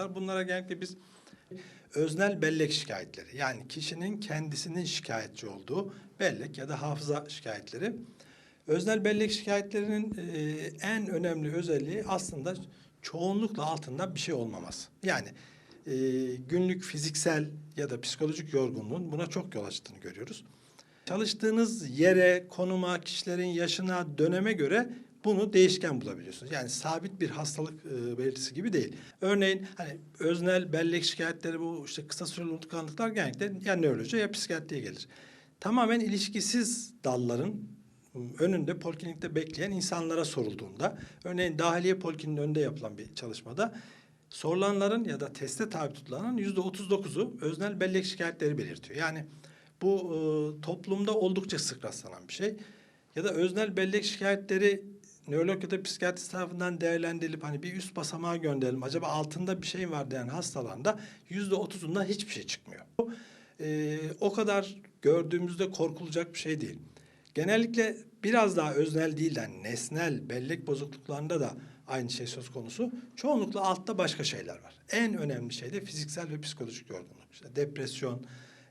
var. Bunlara genellikle biz öznel bellek şikayetleri yani kişinin kendisinin şikayetçi olduğu bellek ya da hafıza şikayetleri. Öznel bellek şikayetlerinin e, en önemli özelliği aslında çoğunlukla altında bir şey olmaması. Yani e, günlük fiziksel ya da psikolojik yorgunluğun buna çok yol açtığını görüyoruz. Çalıştığınız yere, konuma, kişilerin yaşına, döneme göre bunu değişken bulabiliyorsunuz. Yani sabit bir hastalık e, belirtisi gibi değil. Örneğin hani öznel bellek şikayetleri bu işte kısa süreli unutkanlıklar genellikle ya nöroloji ya psikiyatriye gelir. Tamamen ilişkisiz dalların önünde poliklinikte bekleyen insanlara sorulduğunda örneğin dahiliye polikliniğinin önünde yapılan bir çalışmada sorulanların ya da teste tabi tutulanların yüzde otuz dokuzu öznel bellek şikayetleri belirtiyor. Yani bu e, toplumda oldukça sık rastlanan bir şey. Ya da öznel bellek şikayetleri nörolog ya da psikiyatrist tarafından değerlendirilip hani bir üst basamağa gönderelim. Acaba altında bir şey var diyen hastalarında yüzde otuzundan hiçbir şey çıkmıyor. Bu e, o kadar gördüğümüzde korkulacak bir şey değil. Genellikle biraz daha öznel değil de hani nesnel bellek bozukluklarında da aynı şey söz konusu. Çoğunlukla altta başka şeyler var. En önemli şey de fiziksel ve psikolojik yorgunluk. İşte depresyon,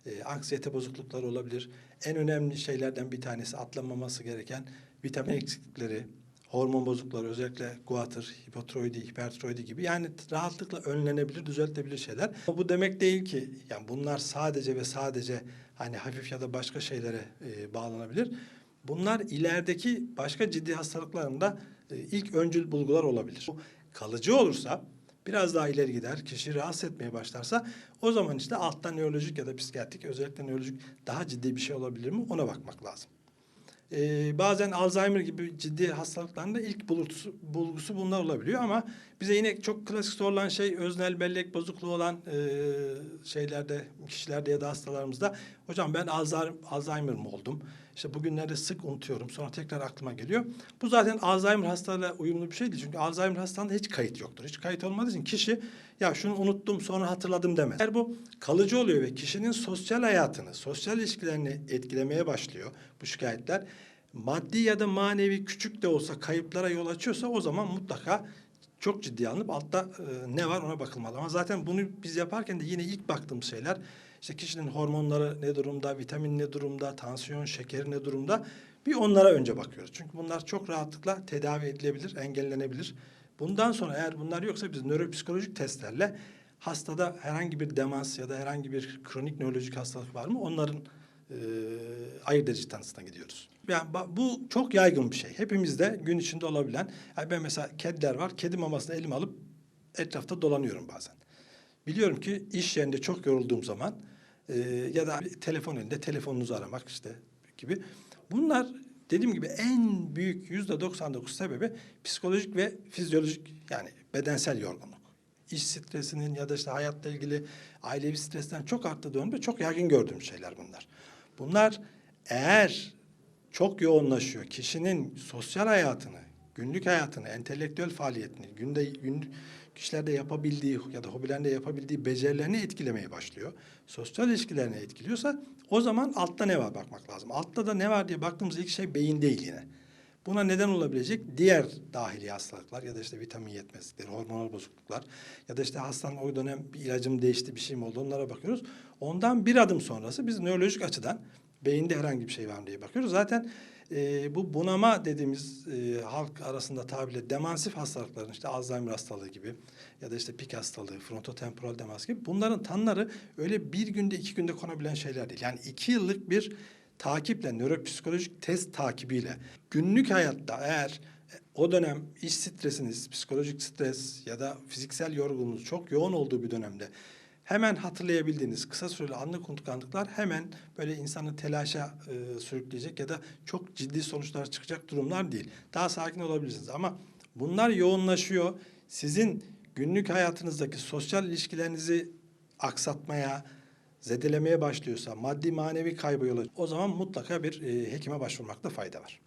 e, anksiyete bozuklukları olabilir. En önemli şeylerden bir tanesi atlanmaması gereken vitamin eksiklikleri, hormon bozuklukları özellikle guatr, hipotiroidi, hipertiroidi gibi yani rahatlıkla önlenebilir, düzeltilebilir şeyler. Bu demek değil ki yani bunlar sadece ve sadece hani hafif ya da başka şeylere e, bağlanabilir. Bunlar ilerideki başka ciddi hastalıklarında e, ilk öncül bulgular olabilir. Bu kalıcı olursa biraz daha ileri gider, kişi rahatsız etmeye başlarsa o zaman işte altta nörolojik ya da psikiyatrik özellikle nörolojik daha ciddi bir şey olabilir mi ona bakmak lazım. Ee, bazen Alzheimer gibi ciddi hastalıkların da ilk bulgusu, bulgusu bunlar olabiliyor ama bize yine çok klasik sorulan şey öznel bellek bozukluğu olan e, şeylerde, kişilerde ya da hastalarımızda hocam ben Alzheimer, Alzheimer mı oldum? İşte bugünlerde sık unutuyorum sonra tekrar aklıma geliyor. Bu zaten Alzheimer hastalığıyla uyumlu bir şey değil. Çünkü Alzheimer hastalığında hiç kayıt yoktur. Hiç kayıt olmadığı için kişi ya şunu unuttum sonra hatırladım demez. Eğer bu kalıcı oluyor ve kişinin sosyal hayatını, sosyal ilişkilerini etkilemeye başlıyor bu şikayetler. Maddi ya da manevi küçük de olsa kayıplara yol açıyorsa o zaman mutlaka çok ciddi alınıp altta e, ne var ona bakılmalı. Ama zaten bunu biz yaparken de yine ilk baktığımız şeyler işte kişinin hormonları ne durumda, vitamin ne durumda, tansiyon, şekeri ne durumda bir onlara önce bakıyoruz. Çünkü bunlar çok rahatlıkla tedavi edilebilir, engellenebilir. Bundan sonra eğer bunlar yoksa biz nöropsikolojik testlerle hastada herhangi bir demans ya da herhangi bir kronik nörolojik hastalık var mı onların e, ayırt edici tanısına gidiyoruz. Yani bu çok yaygın bir şey. Hepimizde gün içinde olabilen. Yani ben mesela kediler var. Kedi mamasını elime alıp etrafta dolanıyorum bazen. Biliyorum ki iş yerinde çok yorulduğum zaman e, ya da telefon elinde telefonunuzu aramak işte gibi. Bunlar dediğim gibi en büyük yüzde 99 sebebi psikolojik ve fizyolojik yani bedensel yorgunluk. İş stresinin ya da işte hayatla ilgili ailevi stresten çok arttığı dönemde çok yaygın gördüğüm şeyler bunlar. Bunlar eğer çok yoğunlaşıyor, kişinin sosyal hayatını, günlük hayatını, entelektüel faaliyetini, günde gün kişilerde yapabildiği ya da hobilerinde yapabildiği becerilerini etkilemeye başlıyor. Sosyal ilişkilerini etkiliyorsa o zaman altta ne var bakmak lazım. Altta da ne var diye baktığımız ilk şey beyin değil yine. Buna neden olabilecek diğer dahili hastalıklar ya da işte vitamin yetmezlikleri, hormonal bozukluklar ya da işte hastanın o dönem bir ilacım değişti, bir şey mi oldu onlara bakıyoruz. Ondan bir adım sonrası biz nörolojik açıdan beyinde herhangi bir şey var mı diye bakıyoruz. Zaten e, bu bunama dediğimiz e, halk arasında tabirle demansif hastalıkların işte Alzheimer hastalığı gibi ya da işte pik hastalığı, frontotemporal demans gibi bunların tanıları öyle bir günde iki günde konabilen şeyler değil. Yani iki yıllık bir takiple, nöropsikolojik test takibiyle günlük hayatta eğer o dönem iş stresiniz, psikolojik stres ya da fiziksel yorgunluğunuz çok yoğun olduğu bir dönemde hemen hatırlayabildiğiniz kısa süreli anlık unutkanlıklar hemen böyle insanı telaşa e, sürükleyecek ya da çok ciddi sonuçlar çıkacak durumlar değil. Daha sakin olabilirsiniz ama bunlar yoğunlaşıyor. Sizin günlük hayatınızdaki sosyal ilişkilerinizi aksatmaya, zedelemeye başlıyorsa, maddi manevi kaybı yol açıyor, o zaman mutlaka bir e, hekime başvurmakta fayda var.